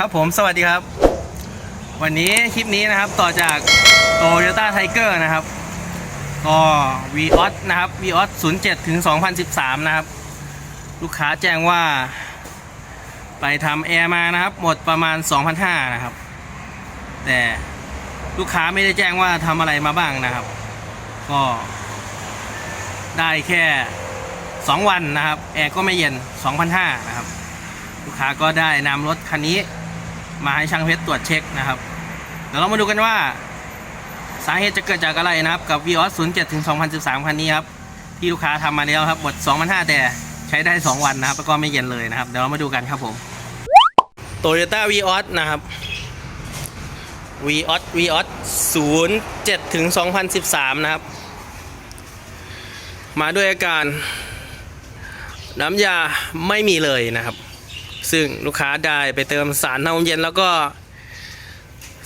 ครับผมสวัสดีครับ วันนี้คลิปนี้นะครับต่อจาก Toyota Tiger นะครับ ก็ v ีออสนะครับ v ีออส07ถึง2013นะครับ ลูกค้าแจ้งว่า ไปทำแอร์มานะครับ หมดประมาณ2,500นะครับ แต่ลูกค้าไม่ได้แจ้งว่าทำอะไรมาบ้างนะครับ ก็ ได้แค่2วันนะครับ แอร์ก็ไม่เย็น2,500นะครับ ลูกค้าก็ได้นำรถคันนี้ มาให้ช่างเพชรตรวจเช็คนะครับ เดี๋ยวเรามาดูกันว่า สาเหตุจะเกิดจากอะไรนะครับ กับ v ีออส07ถึง2013คันนี้ครับ ที่ลูกค้าทำมาแล้วครับ หมด2,500แต่ใช้ได้2วันนะครับ แล้วก็ไม่เย็นเลยนะครับ เดี๋ยวเรามาดูกันครับผม Toyota v ีออสนะครับ v ีออส v ีออส07ถึง2013นะครับ มาด้วยอาการน้ำยาไม่มีเลยนะครับ ซึ่งลูกค้าได้ไปเติมสารทำลมเย็นแล้วก็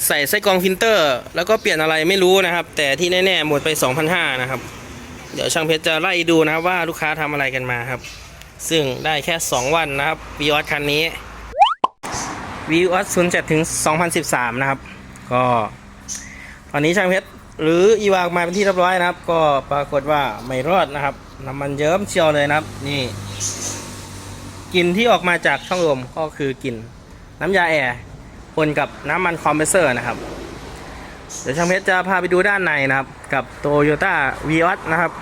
ใส่ไส้กรองฟิลเตอร์ แล้วก็เปลี่ยนอะไรไม่รู้นะครับ แต่ที่แน่ๆหมดไป 2,500นะครับ เดี๋ยวช่างเพชรจะไล่ดูนะครับว่าลูกค้าทำอะไรกันมาครับ ซึ่งได้แค่ 2 วันนะครับวีออสคันนี้วีออส07ถึง2013 นะครับ ก็ตอนนี้ช่างเพชรหรืออีวากมาเป็นที่เรียบร้อยนะครับ ก็ปรากฏว่าไม่รอดนะครับน้ำมันเยิ้มเชียวเลยนะครับ นี่ กลิ่นที่ออกมาจากช่องลมก็คือกลิ่นน้ำยาแอร์ปนกับน้ำมันคอมเพรสเซอร์นะครับ เดี๋ยวช่างเพชรจะพาไปดูด้านในนะครับ กับ Toyota v ีออสนะครับ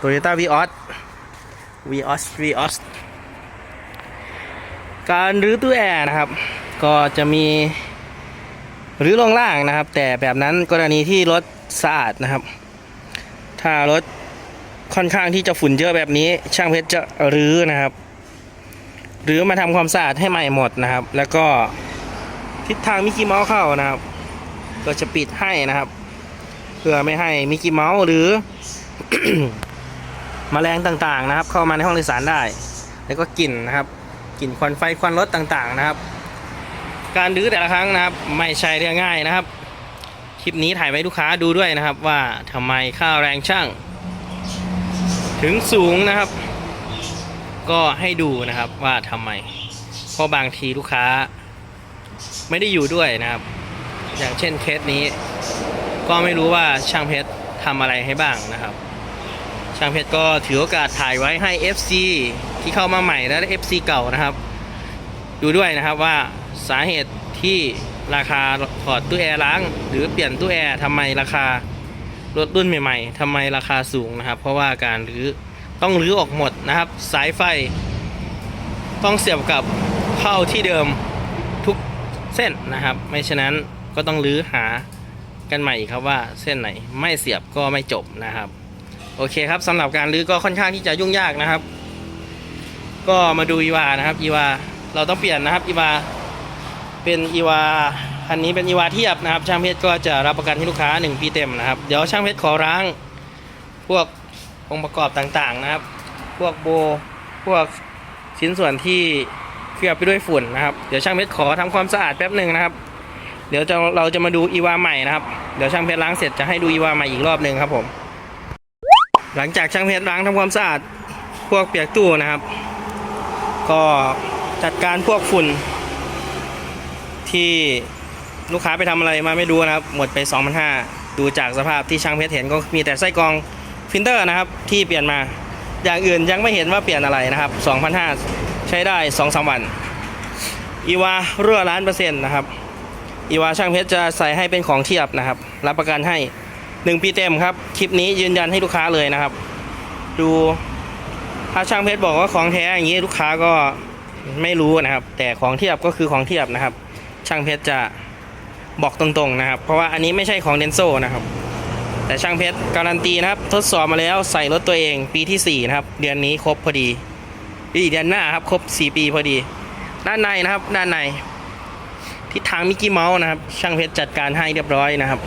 Toyota v ีออส v ีออส v ีออสการรื้อตู้แอร์นะครับ ก็จะมีรื้อลงล่างนะครับ แต่แบบนั้นกรณีที่รถสะอาดนะครับ ถ้ารถค่อนข้างที่จะฝุ่นเยอะแบบนี้ ช่างเพชรจะรื้อนะครับ หรือมาทำความสะอาดให้ใหม่หมดนะครับ แล้วก็ทิศทางมิกกี้เมาส์เข้านะครับ ก็จะปิดให้นะครับ เพื่อไม่ให้มิกกี้เมาส์หรือแมลงต่างๆนะครับ เข้ามาในห้องโดยสารได้ แล้วก็กลิ่นนะครับกลิ่นควันไฟควันรถต่างๆนะครับ การรื้อแต่ละครั้งนะครับ ไม่ใช่เรื่องง่ายนะครับ คลิปนี้ถ่ายไว้ลูกค้าดูด้วยนะครับ ว่าทำไมค่าแรงช่าง ถึงสูงนะครับ ก็ให้ดูนะครับว่าทำไม เพราะบางทีลูกค้า ไม่ได้อยู่ด้วยนะครับ อย่างเช่นเคสนี้ ก็ไม่รู้ว่าช่างเพชรทำอะไรให้บ้างนะครับ ช่างเพชรก็ถือโอกาสถ่ายไว้ให้ FC ที่เข้ามาใหม่และ FC เก่านะครับ ดูด้วยนะครับว่าสาเหตุที่ราคาถอดตู้แอร์ล้าง หรือเปลี่ยนตู้แอร์ทำไมราคารถรุ่นใหม่ ๆทำไมราคาสูงนะครับ เพราะว่าการรื้อ ต้องรื้อออกหมดนะครับ สายไฟ ต้องเสียบกับเข้าที่เดิมทุกเส้นนะครับ ไม่ฉะนั้นก็ต้องรื้อหากันใหม่อีกครับว่าเส้นไหนไม่เสียบก็ไม่จบนะครับ โอเคครับสำหรับการรื้อก็ค่อนข้างที่จะยุ่งยากนะครับ ก็มาดูอีวานะครับอีวาเราต้องเปลี่ยนนะครับอีวาเป็นอีวาคันนี้เป็นอีวาเทียบนะครับ ช่างเพชรก็จะรับประกันให้ลูกค้า 1 ปีเต็มนะครับ เดี๋ยวช่างเพชรขอล้าง พวก องค์ประกอบต่างๆนะครับ พวกโบ พวกชิ้นส่วนที่เคลือบไปด้วยฝุ่นนะครับ เดี๋ยวช่างเพชรขอทำความสะอาดแป๊บหนึ่งนะครับ เดี๋ยวเราจะมาดูอีวาใหม่นะครับ เดี๋ยวช่างเพชรล้างเสร็จจะให้ดูอีวาใหม่อีกรอบหนึ่งครับผม หลังจากช่างเพชรล้างทำความสะอาดพวกเปียกตู้นะครับ ก็จัดการพวกฝุ่น ที่ลูกค้าไปทำอะไรมาไม่รู้นะครับ หมดไป2,500ดูจากสภาพที่ช่างเพชรเห็นก็มีแต่ไส้กรอง ฟิลเตอร์นะครับที่เปลี่ยนมา อย่างอื่นยังไม่เห็นว่าเปลี่ยนอะไรนะครับ2,500ใช้ได้2-3วันอีวารั่วล้านเปอร์เซ็นต์นะครับอีวาช่างเพชรจะใส่ให้เป็นของเทียบนะครับ รับประกันให้ 1 ปีเต็มครับ คลิปนี้ยืนยันให้ลูกค้าเลยนะครับ ดูถ้าช่างเพชรบอกว่าของแท้อย่างนี้ลูกค้าก็ไม่รู้นะครับ แต่ของเทียบก็คือของเทียบนะครับ ช่างเพชรจะบอกตรงๆนะครับ เพราะว่าอันนี้ไม่ใช่ของเดนโซนะครับ แต่ช่างเพชรการันตีนะครับ ทดสอบมาแล้วใส่รถตัวเองปีที่ 4 นะครับ เดือนนี้ครบพอดีอีเดือนหน้าครับครบ 4 ปีพอดี ด้านในนะครับ ด้านในทิศทางมิกกี้เมาส์นะครับ ช่างเพชรจัดการให้เรียบร้อยนะครับ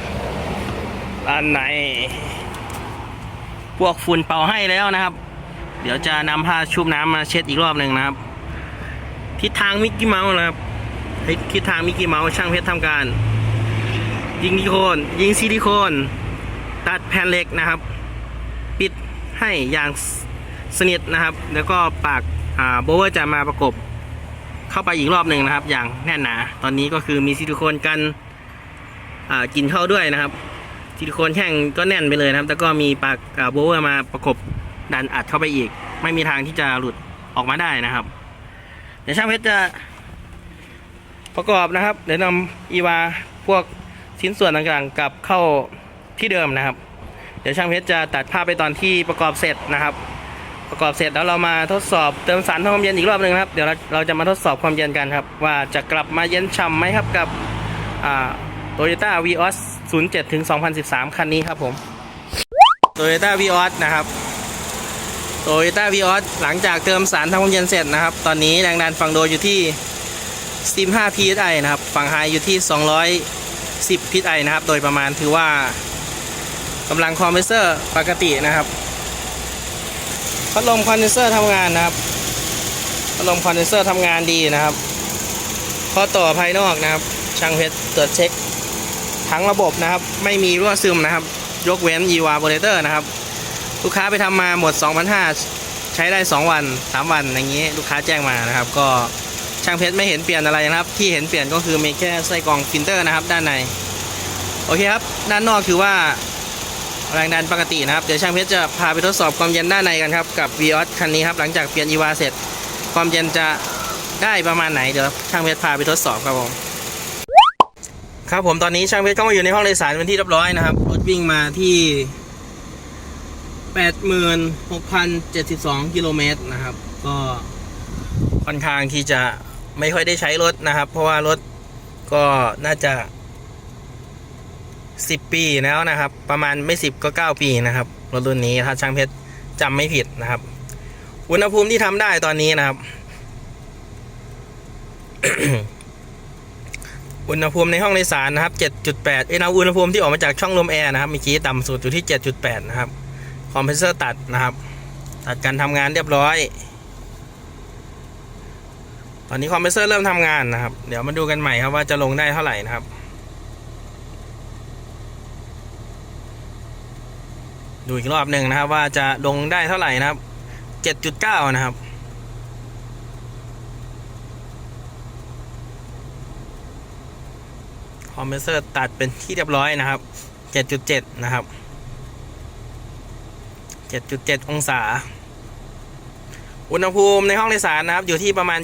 ด้านในพวกฝุ่นเป่าให้แล้วนะครับ เดี๋ยวจะนำผ้าชุบน้ำมาเช็ดอีกรอบหนึ่งนะครับ ทิศทางมิกกี้เมาส์นะครับทิศทางมิกกี้เมาส์ช่างเพชรทำการ ยิงซิลิโคนยิงซิลิโคน ตัดแผ่นเหล็กนะครับ ปิดให้อย่างสนิทนะครับ แล้วก็ปากอ่าโบเวอร์จะมาประกบเข้าไปอีกรอบหนึ่งนะครับ อย่างแน่นหนา ตอนนี้ก็คือมีซิลิโคนกันอ่ากินเข้าด้วยนะครับซิลิโคนแห้งก็แน่นไปเลยนะครับ แล้วก็มีปากอ่าโบเวอร์มาประกบดันอัดเข้าไปอีก ไม่มีทางที่จะหลุดออกมาได้นะครับ เดี๋ยวช่างเพชรจะประกอบนะครับ เดี๋ยวนำอีวาพวกชิ้นส่วนต่างๆกลับเข้า ที่เดิมนะครับ เดี๋ยวช่างเพชรจะตัดภาพไปตอนที่ประกอบเสร็จนะครับ ประกอบเสร็จแล้วเรามาทดสอบเติมสารทำความเย็นอีกรอบหนึ่งครับ เดี๋ยวเราเราจะมาทดสอบความเย็นกันครับ ว่าจะกลับมาเย็นฉ่ำไหมครับกับโตโยต้าวีออส07ถึง2013 คันนี้ครับผมโตโยต้าวีออสนะครับโตโยต้าวีออสหลังจากเติมสารทำความเย็นเสร็จนะครับ ตอนนี้แรงดันฝั่งโดยอยู่ที่ 15 psi นะครับ ฝั่งไฮอยู่ที่ 210 psi นะครับ โดยประมาณถือว่า กำลังคอมเพรสเซอร์ปกตินะครับพัดลมคอนเดนเซอร์ทำงานนะครับพัดลมคอนเดนเซอร์ทำงานดีนะครับข้อต่อภายนอกนะครับ ช่างเพชรตรวจเช็คทั้งระบบนะครับ ไม่มีรั่วซึมนะครับ ยกเว้น e v a p o r a t o r นะครับ ลูกค้าไปทำมาหมด 2,500 ใช้ได้ 2 วัน 3 วันอย่างนี้ลูกค้าแจ้งมานะครับ ก็ช่างเพชรไม่เห็นเปลี่ยนอะไรนะครับ ที่เห็นเปลี่ยนก็คือมีแค่ไส้กรองฟิลเตอร์นะครับ ด้านใน โอเคครับ ด้านนอกถือว่า แรงดันปกตินะครับ เดี๋ยวช่างเพชรจะพาไปทดสอบความเย็นด้านในกันครับ กับ v ีออสคันนี้ครับ หลังจากเปลี่ยนอีวาเสร็จ ความเย็นจะได้ประมาณไหน เดี๋ยวช่างเพชรพาไปทดสอบครับผม ครับผมตอนนี้ช่างเพชรก็มาอยู่ในห้องโดยสารเป็นที่เรียบร้อยนะครับ รถวิ่งมาที่ 86,072 กิโลเมตรนะครับ ก็ค่อนข้างที่จะไม่ค่อยได้ใช้รถนะครับ เพราะว่ารถก็น่าจะ สิบปีแล้วนะครับ ประมาณไม่สิบก็เก้าปีนะครับรถรุ่นนี้ถ้าช่างเพชรจำไม่ผิดนะครับ อุณหภูมิที่ทำได้ตอนนี้นะครับ อุณหภูมิในห้องโดยสารนะครับ7.8เอ้นะอุณหภูมิที่ออกมาจากช่องลมแอร์นะครับเมื่อกี้ต่ำสุดอยู่ที่7.8นะครับ คอมเพรสเซอร์ตัดนะครับ ตัดการทำงานเรียบร้อย ตอนนี้คอมเพรสเซอร์เริ่มทำงานนะครับ เดี๋ยวมาดูกันใหม่ครับว่าจะลงได้เท่าไหร่นะครับ ดูอีกรอบหนึ่งนะครับ ว่าจะลงได้เท่าไหร่นะครับ 7.9 นะครับคอมเพรสเซอร์ตัดเป็นที่เรียบร้อยนะครับ 7.7 นะครับ 7.7 องศา อุณหภูมิในห้องโดยสารนะครับ อยู่ที่ประมาณ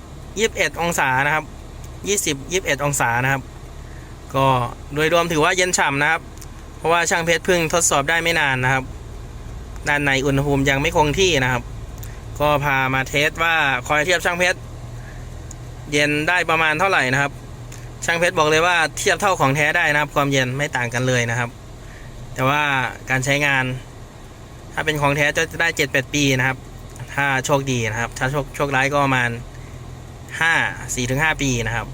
20 21 องศานะครับ 20 21 องศานะครับ ก็โดยรวมถือว่าเย็นฉ่ำนะครับ ราะว่าช่างเพชรเพิ่งทดสอบได้ไม่นานนะครับ ด้านในอุณหภูมิยังไม่คงที่นะครับ ก็พามาเทสว่าคอยเทียบช่างเพชรเย็นได้ประมาณเท่าไหร่นะครับ ช่างเพชรบอกเลยว่าเทียบเท่าของแท้ได้นะครับ ความเย็นไม่ต่างกันเลยนะครับ แต่ว่าการใช้งาน ถ้าเป็นของแท้จะได้เจ็ดแปดปีนะครับ ถ้าโชคดีนะครับ ถ้าโชคโชคร้ายก็ประมาณห้าสี่ถึงห้าปีนะครับ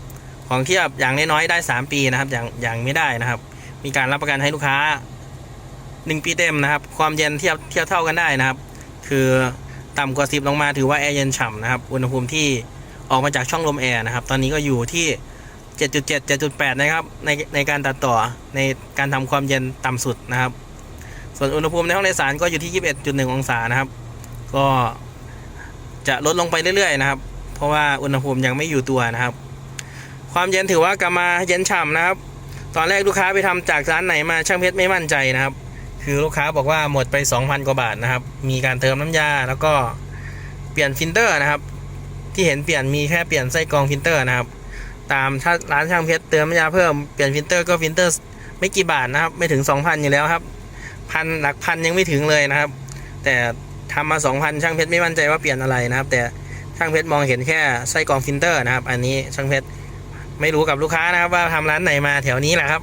ของเทียบอย่างน้อยๆได้สามปีนะครับ อย่างอย่างไม่ได้นะครับ มีการรับประกันให้ลูกค้า 1 ปีเต็มนะครับ ความเย็นเทียบเทียบเท่ากันได้นะครับ คือต่ำกว่า 10 ลงมาถือว่าแอร์เย็นฉ่ำนะครับ อุณหภูมิที่ออกมาจากช่องลมแอร์นะครับ ตอนนี้ก็อยู่ที่ 7.7 7.8 นะครับ ในในการตัดต่อในการทำความเย็นต่ำสุดนะครับ ส่วนอุณหภูมิในห้องโดยสารก็อยู่ที่ 21.1 องศานะครับ ก็จะลดลงไปเรื่อยๆนะครับ เพราะว่าอุณหภูมิยังไม่อยู่ตัวนะครับ ความเย็นถือว่ากลับมาเย็นฉ่ำนะครับ ตอนแรกลูกค้าไปทำจากร้านไหนมาช่างเพชรไม่มั่นใจนะครับ คือลูกค้าบอกว่าหมดไป 2,000 กว่าบาทนะครับ มีการเติมน้ำยาแล้วก็เปลี่ยนฟิลเตอร์นะครับ ที่เห็นเปลี่ยนมีแค่เปลี่ยนไส้กรองฟิลเตอร์นะครับ ตามถ้าร้านช่างเพชรเติมน้ำยาเพิ่มเปลี่ยนฟิลเตอร์ก็ฟิลเตอร์ไม่กี่บาทนะครับ ไม่ถึง 2,000 อยู่แล้วครับพันหลักพันยังไม่ถึงเลยนะครับ แต่ทำมา 2,000 ช่างเพชรไม่มั่นใจว่าเปลี่ยนอะไรนะครับ แต่ช่างเพชรมองเห็นแค่ไส้กรองฟิลเตอร์นะครับ อันนี้ช่างเพชร ไม่รู้กับลูกค้านะครับว่าทำร้านไหนมาแถวนี้แหละครับ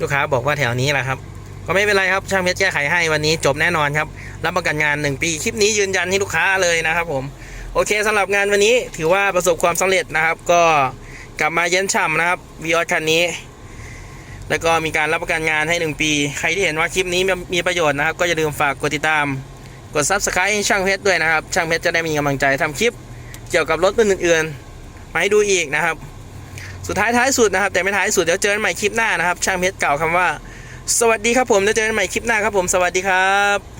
ลูกค้าบอกว่าแถวนี้แหละครับ ก็ไม่เป็นไรครับช่างเพชรแก้ไขให้วันนี้จบแน่นอนครับ รับประกันงาน 1 ปีคลิปนี้ยืนยันให้ลูกค้าเลยนะครับ ผมโอเคสำหรับงานวันนี้ถือว่าประสบความสำเร็จนะครับ ก็กลับมาเย็นฉ่ำนะครับวีออสคันนี้ แล้วก็มีการรับประกันงานให้ 1 ปี ใครที่เห็นว่าคลิปนี้มีประโยชน์นะครับ ก็อย่าลืมฝากกดติดตาม กด subscribe ช่างเพชรด้วยนะครับ ช่างเพชรจะได้มีกำลังใจทำคลิป เกี่ยวกับรถรุ่นอื่นๆมาให้ดูอีกนะครับ สุดท้ายท้ายสุดนะครับ แต่ไม่ท้ายสุดเดี๋ยวเจอกันใหม่คลิปหน้านะครับ ช่างเพชรกล่าวคำว่า สวัสดีครับผมเดี๋ยวเจอกันใหม่คลิปหน้าครับผมสวัสดีครับ